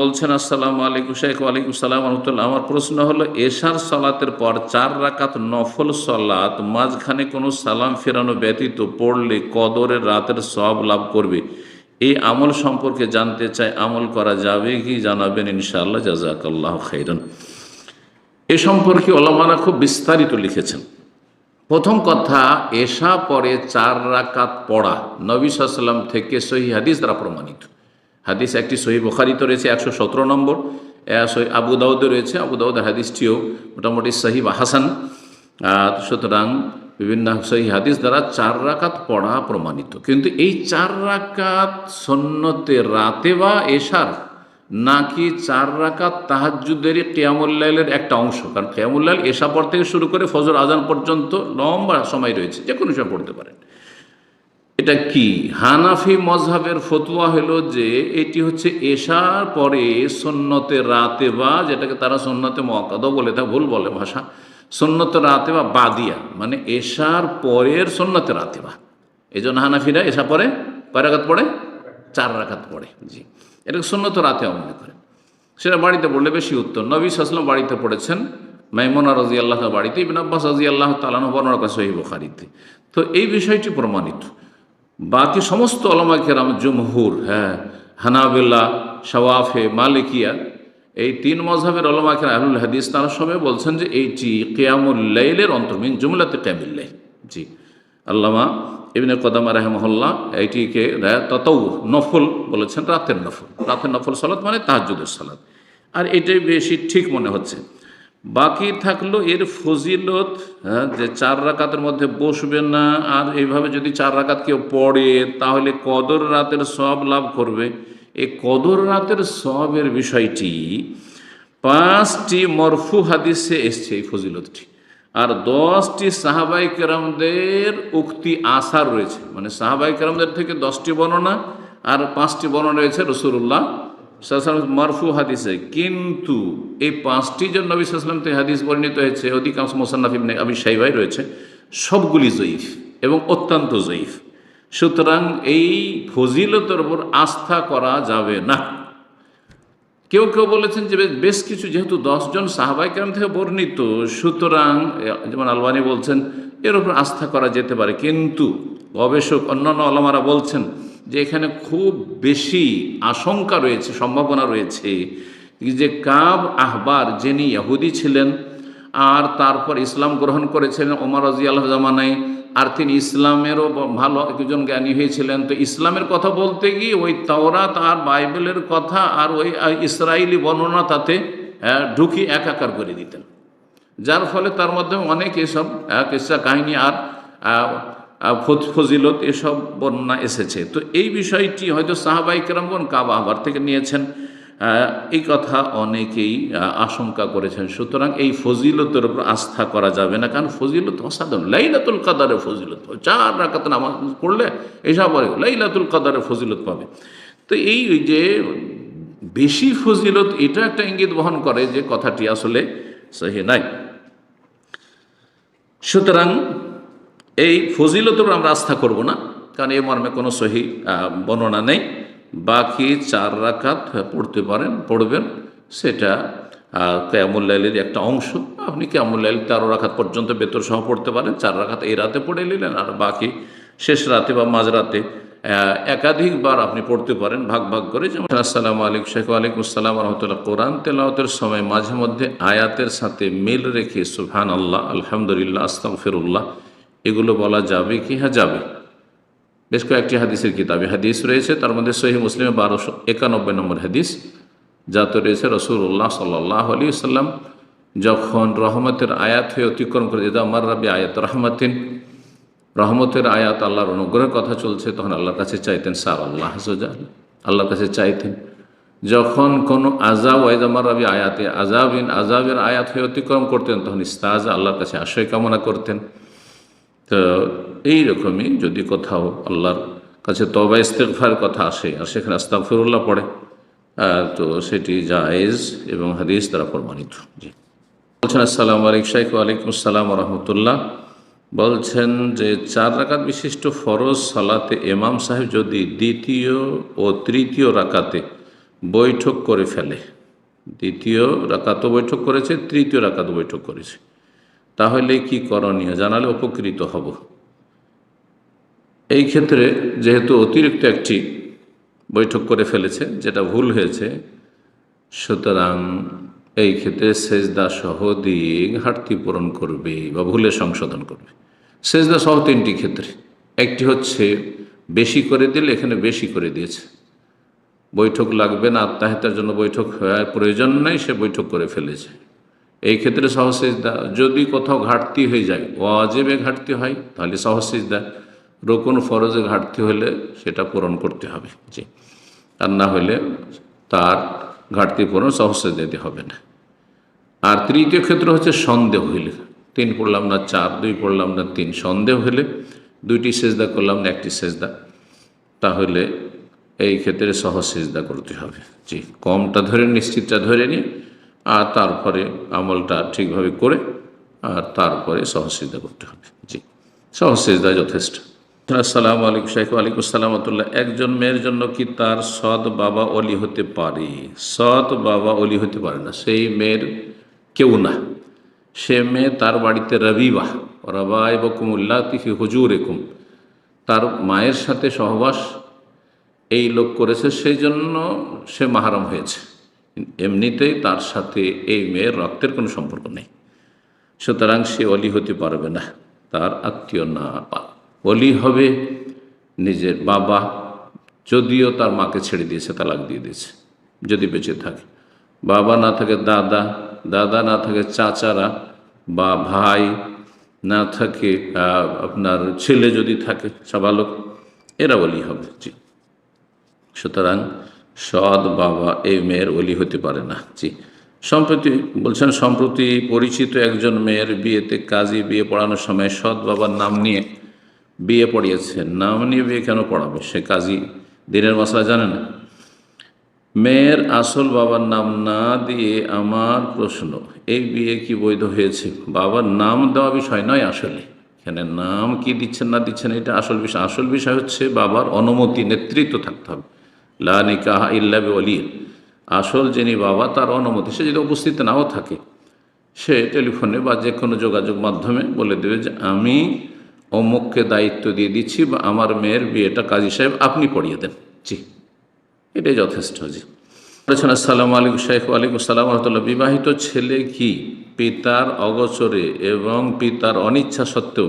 বলছেন, আসসালামু আলাইকুম শেখ ওয়ালাইকুম সালাম। রহমতুল্লাহ আমার প্রশ্ন হলো, এশার সালাতের পর চার রাকাত নফল সালাত, মাঝখানে কোনো সালাম ফেরানো ব্যতীত পড়লে কদরের রাতের সব লাভ করবে। এই আমল সম্পর্কে জানতে চাই, আমল করা যাবে কি জানাবেন? ইনশাআল্লাহ জাজাকাল্লাহ খাইরান। এ সম্পর্কে ওলামারা খুব বিস্তারিত লিখেছেন। প্রথম কথা, এশা পরে চার রাকাত পড়া নবী সাল্লাম থেকে সহি হাদিস দ্বারা প্রমাণিত। হাদিস একটি সহি বুখারিত রয়েছে একশো সতেরো নম্বর। আবু দাউদে রয়েছে। আবু দাউদের হাদিসটিও মোটামুটি সহি হাসান। সুতরাং বিভিন্ন সহি হাদিস দ্বারা চার রাকাত পড়া প্রমাণিত। কিন্তু এই চার রাকাত সন্ন্যতে রাতে বা এশার নাকি চার রাকাত তাহাজুদের কেয়ামুল্লাইলের একটা অংশ? কারণ কেয়ামুল্লাইল এশা পর থেকে শুরু করে ফজর আজান পর্যন্ত লম্বা সময় রয়েছে। যে কোনো সময় পড়তে পারেন। এটা কি? হানাফি মজহাবের ফতুয়া হলো যে এটি হচ্ছে এশার পরে সন্ন্যতে রাতে বা যেটাকে তারা সন্ন্যতে মকাদও বলে তা ভুল বলে ভাষা সন্ন্যতে রাতে বা বাদিয়া মানে এশার পরের সন্ন্যতে রাতে বা। এই জন্য হানাফিরা এশা পরে কয় রাখাত পড়ে? চার রাখাত পড়ে, জি। এটাকে সন্ন্যত রাতে মনে করে। সেটা বাড়িতে পড়লে বেশি উত্তর নবী সাসলাম বাড়িতে পড়েছেন। মাইমোনা রাজি আল্লাহ বাড়িতে, ইবিন আব্বাস রাজি আল্লাহ তালানো বর্ণনা করা সহি বুখারিতে। তো এই বিষয়টি প্রমাণিত। বাকি সমস্ত অলমা কেরাম, জমহুর হ্যাঁ হানাবিল্লা, শওয়াফে, মালিকিয়া, এই তিন মজহাবের অলমা আহলুল হাদিস, তারা সবাই বলছেন যে এইটি কেয়ামুল লাইলের অন্তর্মিন, জুমলাতে ক্যামিল্লাই জি। আল্লামা ইবনে কদামা রাহমহল্লা এইটিকে ততৌ নফল বলেছেন, রাতের নফল। রাতের নফল সালাত মানে তাহাজুদের সালাত। আর এটাই বেশি ঠিক মনে হচ্ছে। বাকি থাকল এর ফজিলত হ্যাঁ যে চার রাকাতের মধ্যে বসবে না, আর এইভাবে যদি চার রাকাত কেউ পড়ে, তাহলে কদর রাতের সব লাভ করবে। এই কদর রাতের সবের বিষয়টি পাঁচটি মরফু হাদিসে এসছে এই ফজিলতটি। আর দশটি সাহাবাই কেরামদের উক্তি আসার রয়েছে। মানে সাহাবাই কেরামদের থেকে দশটি বর্ণনা, আর পাঁচটি বর্ণনা রয়েছে রসুল্লাহ মারফু হাদিসে, কিন্তু এই পাঁচটি যে নবী সাল্লাম থেকে হাদিস বর্ণিত হয়েছে, অধিকাংশ মোসান্নাফ ইবনে আবি সাইবাই রয়েছে, সবগুলি জয়ীফ এবং অত্যন্ত জয়ীফ। সুতরাং এই ফজিলতের উপর আস্থা করা যাবে না। কেউ কেউ বলেছেন যে বেশ কিছু যেহেতু দশজন সাহাবাই কেরাম থেকে বর্ণিত, সুতরাং যেমন আলবানি বলছেন, এর উপর আস্থা করা যেতে পারে, কিন্তু গবেষক, অন্যান্য আলমারা বলছেন যে এখানে খুব বেশি আশঙ্কা রয়েছে, সম্ভাবনা রয়েছে যে কাব আহবার যিনি ইহুদি ছিলেন আর তারপর ইসলাম গ্রহণ করেছিলেন ওমর রাজি আল্লাহ জামানায়, আর তিনি ইসলামেরও ভালো একজন জ্ঞানী হয়েছিলেন। তো ইসলামের কথা বলতে গিয়ে ওই তাওরাত আর বাইবেলের কথা আর ওই ইসরায়েলি বর্ণনা তাতে ঢুকি একাকার করে দিতেন। যার ফলে তার মধ্যে অনেক এসব কিসা কাহিনী আর ফজিলত, এসব বর্ণনা এসেছে। তো এই বিষয়টি হয়তো সাহাবাই কেরামগণ কাবা আবার থেকে নিয়েছেন। এই কথা অনেকেই আশঙ্কা করেছেন। সুতরাং এই ফজিলতের উপর আস্থা করা যাবে না। কারণ ফজিলত অসাধারণ। লাইলাতুল কাদারের ফজিলত। চার রাকাত নামাজ পড়লে এসব পরে লাইলাতুল কাদারের ফজিলত পাবে। তো এই যে বেশি ফজিলত, এটা একটা ইঙ্গিত বহন করে যে কথাটি আসলে সহি নাই। সুতরাং এই ফজিলতের আমরা আস্থা করব না, কারণ এই মর্মে কোনো সহি বর্ণনা নেই। বাকি চার রাকাত পড়তে পারেন, পড়বেন, সেটা কেয়ামুল্লাইলের একটা অংশ। আপনি কেয়ামুল্লাইল তেরো রাখাত পর্যন্ত বেতর সহ পড়তে পারেন, চার রাখাত এই রাতে পড়ে নিলেন, আর বাকি শেষ রাতে বা মাঝরাতে একাধিকবার আপনি পড়তে পারেন, ভাগ ভাগ করে। যেমন, আসসালামু আলাইকুম শেখ আলাইকুম আসসালাম রহমতুল্লাহ কোরআন তেলাওতের সময় মাঝে মধ্যে আয়াতের সাথে মিল রেখে সুফহান আল্লাহ আলহামদুলিল্লাহ আস্তম ফিরুল্লাহ এগুলো বলা যাবে কি? হ্যাঁ যাবে। বেশ কয়েকটি হাদিসের কিতাবে। হাদিস রয়েছে, তার মধ্যে সহি মুসলিমে বারোশো একানব্বই নম্বর হাদিস যাতে রয়েছে রসুল্লাহ সাল্লাহ আলী সাল্লাম যখন রহমতের আয়াত হয়ে অতিক্রম করে যেত আমার রাবি আয়াত রহমতিন রহমতের আয়াত আল্লাহর অনুগ্রহের কথা চলছে, তখন আল্লাহর কাছে চাইতেন, সার আল্লাহ হাজাল আল্লাহর কাছে চাইতেন। যখন কোনো আজাব ওয়াইদামার রাবি আয়াতে আজাবিন আজাবের আয়াত হয়ে অতিক্রম করতেন, তখন ইস্তাজা আল্লাহর কাছে আশ্রয় কামনা করতেন। তো এইরকমই যদি কোথাও আল্লাহর কাছে তবা ইস্তেকফার কথা আসে, আর সেখানে আস্তাফিরুল্লাহ পড়ে তো সেটি জায়েজ এবং হাদিস দ্বারা প্রমাণিত। জি। বলছেন, আসসালাম আলাইক শাইখ, ওয়ালাইকুম আসসালাম রহমতুল্লাহ বলছেন যে চার রাকাত বিশিষ্ট ফরজ সালাতে এমাম সাহেব যদি দ্বিতীয় ও তৃতীয় রাকাতে বৈঠক করে ফেলে, দ্বিতীয় রাকাত বৈঠক করেছে, তৃতীয় রাকাত বৈঠক করেছে। তাহলে কি করণীয়? জানালে উপকৃত হব। এই ক্ষেত্রে যেহেতু অতিরিক্ত একটি বৈঠক করে ফেলেছে, যেটা ভুল হয়েছে, সুতরাং এই ক্ষেত্রে সেজদা সহ দিয়ে ঘাটতি পূরণ করবে বা ভুলে সংশোধন করবে। সেজদা সহ তিনটি ক্ষেত্রে। একটি হচ্ছে, বেশি করে দিলে এখানে বেশি করে দিয়েছে। বৈঠক লাগবে না আত্মাহিতার জন্য বৈঠক হওয়ার প্রয়োজন নেই, সে বৈঠক করে ফেলেছে। এই ক্ষেত্রে সহসেজদা যদি কোথাও ঘাটতি হয়ে যায়, ওয়াজেবে ঘাটতি হয়, তাহলে সহসেজদা রকুন ফরজে ঘাটতি হলে সেটা পূরণ করতে হবে, জি। আর না হলে তার ঘাটতি পূরণ সহসে দিতে হবে না। আর তৃতীয় ক্ষেত্র হচ্ছে সন্দেহ হইলে তিন পড়লাম না চার, দুই পড়লাম না তিন, সন্দেহ হলে দুইটি সেজদা করলাম না, একটি সেজদা তাহলে এই ক্ষেত্রে সহজ সেজদা করতে হবে, জি। কমটা ধরে নিশ্চিতটা ধরে নিয়ে আর তারপরে আমলটা ঠিকভাবে করে আর তারপরে সহজ সেজদা করতে হবে। জি সহজ সেজদা যথেষ্ট। আসসালাম আলাইকুম শেখ ওয়ালাইকুম সালামতুল্লাহ একজন মেয়ের জন্য কি তার সৎ বাবা অলি হতে পারে? সৎ বাবা অলি হতে পারে না। সেই মেয়ের কেউ না। সে মেয়ে তার বাড়িতে রবিবাহ। রবাই বকুমুল্লাহ তিফি হুজুর একুম তার মায়ের সাথে সহবাস এই লোক করেছে। সেই জন্য সে মাহারাম হয়েছে। এমনিতেই তার সাথে এই মেয়ের রক্তের কোনো সম্পর্ক নেই। সুতরাং সে অলি হতে পারবে না, তার আত্মীয় না অলি হবে নিজের বাবা, যদিও তার মাকে ছেড়ে দিয়েছে, তালাক দিয়ে দিয়েছে, যদি বেঁচে থাকে। বাবা না থাকে দাদা দাদা না থাকে চাচারা, বা ভাই না থাকে আপনার ছেলে যদি থাকে, সাবালক, এরা অলি হবে, জি। সুতরাং সৎ বাবা এই মেয়ের অলি হতে পারে না। জি। সম্প্রতি বলছেন, সম্প্রতি পরিচিত একজন মেয়ের বিয়েতে কাজী বিয়ে পড়ানোর সময় সৎ বাবার নাম নিয়ে বিয়ে পড়িয়েছে। নাম নিয়ে বিয়ে কেন পড়াবে? সে কাজী দিনের মশলা জানে না। মেয়ের আসল বাবার নাম না দিয়ে আমার প্রশ্ন, এই বিয়ে কি বৈধ হয়েছে? বাবার নাম দেওয়া বিষয় নয় আসলে। এখানে নাম কি দিচ্ছেন না দিচ্ছেন, এটা আসল বিষয়। আসল বিষয় হচ্ছে বাবার অনুমতি, নেতৃত্ব থাকতে হবে। লা নিকাহা ইল্লাবি অলির আসল যিনি বাবা, তার অনুমতি, সে যদি উপস্থিত নাও থাকে, সে টেলিফোনে বা যে কোনো যোগাযোগ মাধ্যমে বলে দেবে যে, আমি অমুককে দায়িত্ব দিয়ে দিচ্ছি বা আমার মেয়ের বিয়েটা কাজী সাহেব আপনি পড়িয়ে দেন। জি, এটাই যথেষ্ট, জি। বলেছেন, আসসালাম আলাইকুম শেখ ওয়ালাইকুম সালাম রহমতুল্লাহ। বিবাহিত ছেলে কি পিতার অগচরে এবং পিতার অনিচ্ছা সত্ত্বেও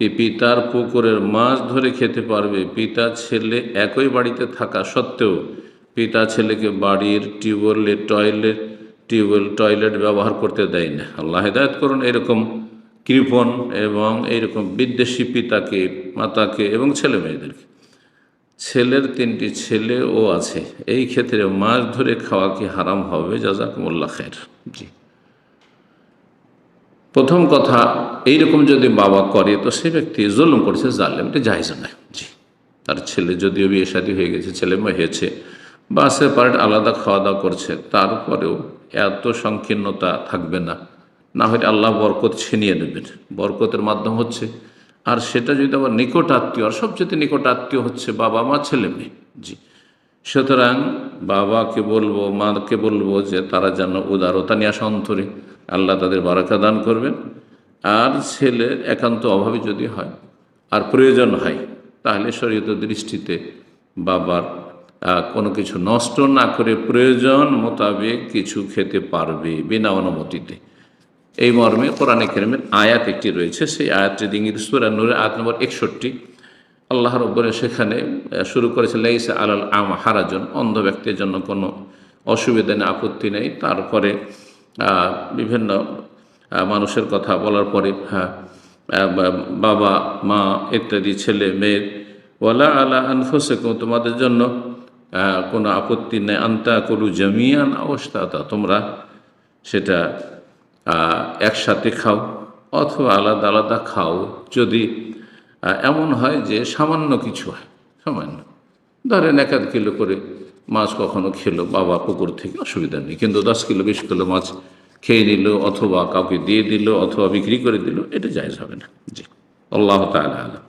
কি পিতার পুকুরের মাছ ধরে খেতে পারবে? পিতা ছেলে একই বাড়িতে থাকা সত্ত্বেও পিতা ছেলেকে বাড়ির টিউবওয়েলে টয়লেট, টিউবওয়েল টয়লেট ব্যবহার করতে দেয় না। আল্লাহ হেদায়ত করুন, এরকম কৃপণ এবং এইরকম বিদ্বেষী পিতাকে, মাতাকে এবং ছেলে মেয়েদেরকে। ছেলের তিনটি ছেলে ও আছে। এই ক্ষেত্রে মাছ ধরে খাওয়া কি হারাম হবে? জাজাকুমুল্লা খের জি। প্রথম কথা, এইরকম যদি বাবা করে, তো সে ব্যক্তি জুলুম করছে জানলে এটা জায়জ নয়। জি। তার ছেলে যদিও বিয়ে শাদী হয়ে গেছে, ছেলে মেয়ে হয়েছে বা সেপারেট আলাদা খাওয়া দাওয়া করছে, তারপরেও এত সংকীর্ণতা থাকবে না। না হলে আল্লাহ বরকত ছিনিয়ে নেবেন। বরকতের মাধ্যম হচ্ছে। আর সেটা যদি আবার নিকট আত্মীয়, আর সবচেয়ে নিকট আত্মীয় হচ্ছে বাবা, মা, ছেলে, মেয়ে। জি। সুতরাং বাবাকে বলব, মাকে বলব যে তারা যেন উদারতা নিয়ে আসা অন্তরে। আল্লাহ তাদের বারাকা দান করবেন। আর ছেলে একান্ত অভাবে যদি হয়, আর প্রয়োজন হয়, তাহলে শরীয়ত দৃষ্টিতে বাবার কোনো কিছু নষ্ট না করে প্রয়োজন মোতাবেক কিছু খেতে পারবে বিনা অনুমতিতে। এই মর্মে কোরআনে কেরিমের আয়াত একটি রয়েছে, সেই আয়াতটি ইংরেজ সুরা নূরের আয়াত নম্বর একষট্টি। আল্লাহ রব্বরে সেখানে শুরু করেছে, লাইসা আলাল আম হারাজন অন্ধ ব্যক্তির জন্য কোনো অসুবিধা নেই, আপত্তি নেই। তারপরে বিভিন্ন মানুষের কথা বলার পরে হ্যাঁ বাবা, মা, ইত্যাদি, ছেলে মেয়ের ওয়ালা আলা আনফোসেকুম, তোমাদের জন্য কোনো আপত্তি নেই, আন্তা করু জমিয়ান অবস্থাতা তোমরা সেটা একসাথে খাও অথবা আলাদা আলাদা খাও। যদি এমন হয় যে সামান্য কিছু হয়, সামান্য। ধরেন এক কিলো করে মাছ কখনো খেলো, বাবা পুকুর থেকে অসুবিধা নেই। কিন্তু দশ কিলো, বিশ কিলো মাছ খেয়ে নিল অথবা কাউকে দিয়ে দিল অথবা বিক্রি করে দিল, এটা জায়জ হবে না। জি। আল্লাহ তালা আলাম।